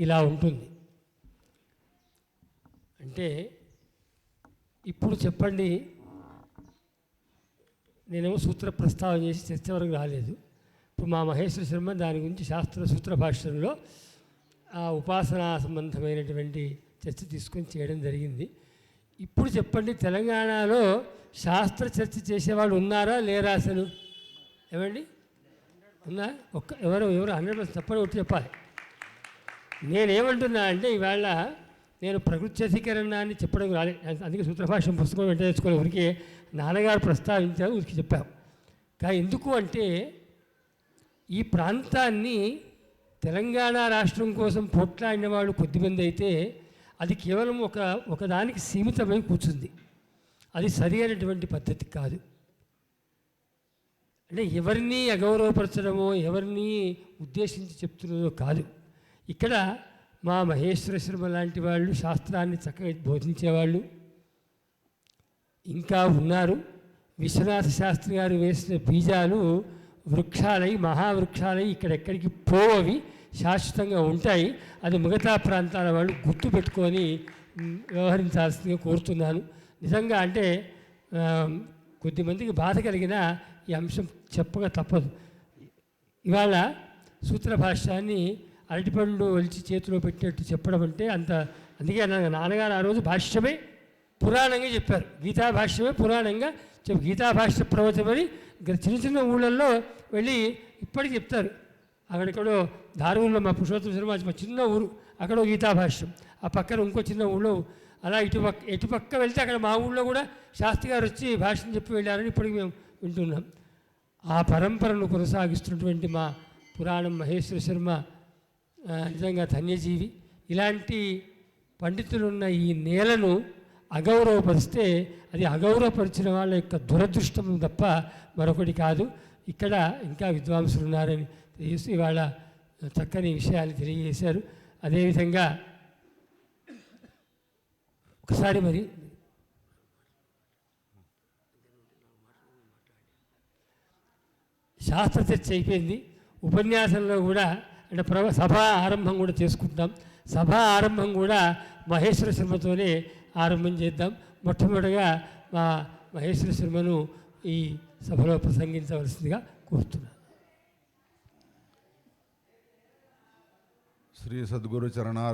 ఇలా ఉంటుంది. అంటే ఇప్పుడు చెప్పండి నేనేమో సూత్ర ప్రస్తావన చేసి చర్చ వరకు రాలేదు. ఇప్పుడు మా మహేశ్వర శర్మ దాని గురించి శాస్త్ర సూత్ర భాష్యంలో ఆ ఉపాసనా సంబంధమైనటువంటి చర్చ తీసుకొని చేయడం జరిగింది. ఇప్పుడు చెప్పండి తెలంగాణలో శాస్త్ర చర్చ చేసేవాళ్ళు ఉన్నారా లేరా అసలు? ఏమండి? ఉన్నా? ఒక్క ఎవరు ఎవరు? హండ్రెడ్ పర్సెంట్ చెప్పని ఒకటి చెప్పాలి. నేనేమంటున్నా అంటే ఇవాళ నేను ప్రకృతి చీకరణ అని చెప్పడం రాలేదు అందుకే సూత్రభాష్యం పుస్తకం వెంట తెచ్చుకోవాలి ఊరికి నాన్నగారు ప్రస్తావించారు ఊరికి చెప్పాం. కానీ ఎందుకు అంటే ఈ ప్రాంతాన్ని తెలంగాణ రాష్ట్రం కోసం పోట్లాడిన వాళ్ళు కొద్దిమంది అయితే అది కేవలం ఒక ఒకదానికి సీమితమై కూర్చుంది. అది సరి అయినటువంటి పద్ధతి కాదు. అంటే ఎవరిని అగౌరవపరచడమో ఎవరిని ఉద్దేశించి చెప్తున్నదో కాదు. ఇక్కడ మా మహేశ్వర శర్మ లాంటి వాళ్ళు శాస్త్రాన్ని చక్కగా బోధించేవాళ్ళు. ఇంకా ఉన్నారు. విశ్వనాథ శాస్త్రి గారు వేసిన బీజాలు వృక్షాలై మహావృక్షాలై ఇక్కడెక్కడికి పోవవి శాశ్వతంగా ఉంటాయి. అది మిగతా ప్రాంతాల వాళ్ళు గుర్తు పెట్టుకొని వ్యవహరించాల్సిందిగా కోరుతున్నాను. నిజంగా అంటే కొద్దిమందికి బాధ కలిగిన ఈ అంశం చెప్పగా తప్పదు. ఇవాళ సూత్ర భాష్యాన్ని అరటిపండు ఒలిచి చేతిలో పెట్టినట్టు చెప్పడం అంటే అంత అందుకే నాన్నగారు ఆ రోజు భాష్యమే పురాణంగా చెప్పారు. గీతా భాష్యమే పురాణంగా చెప్పు గీతా భాష్య ప్రవచమని చిన్న చిన్న ఊళ్ళల్లో వెళ్ళి ఇప్పటికి చెప్తారు. అక్కడెక్కడో దారుణంలో మా పురుషోత్తమ శర్మ మా చిన్న ఊరు అక్కడ గీతా భాష్యం. ఆ పక్కన ఇంకో చిన్న ఊళ్ళో అలా ఇటు పక్క ఎటు పక్క వెళ్తే అక్కడ మా ఊళ్ళో కూడా శాస్త్రి గారు వచ్చి భాష్యం చెప్పి వెళ్ళారని ఇప్పటికి మేము వింటున్నాం. ఆ పరంపరను కొనసాగిస్తున్నటువంటి మా పురాణం మహేశ్వర శర్మ నిజంగా ధన్యజీవి. ఇలాంటి పండితులున్న ఈ నేలను అగౌరవపరిస్తే అది అగౌరవపరిచిన వాళ్ళ యొక్క దురదృష్టం తప్ప మరొకటి కాదు. ఇక్కడ ఇంకా విద్వాంసులు ఉన్నారని తెలియజేస్తూ ఇవాళ చక్కని విషయాలు తెలియజేశారు. అదేవిధంగా ఒకసారి మరి శాస్త్ర చర్చ అయిపోయింది. ఉపన్యాసంలో కూడా అంటే ప్రభ సభ ఆరంభం కూడా చేసుకుంటాం. సభ ఆరంభం కూడా మహేశ్వర శర్మతోనే ఆరంభం చేద్దాం. మొట్టమొదటిగా మా మహేశ్వర శర్మను ఈ సభలో ప్రసంగించవలసిందిగా కోరుతున్నాను. శ్రీ సద్గురు చరణార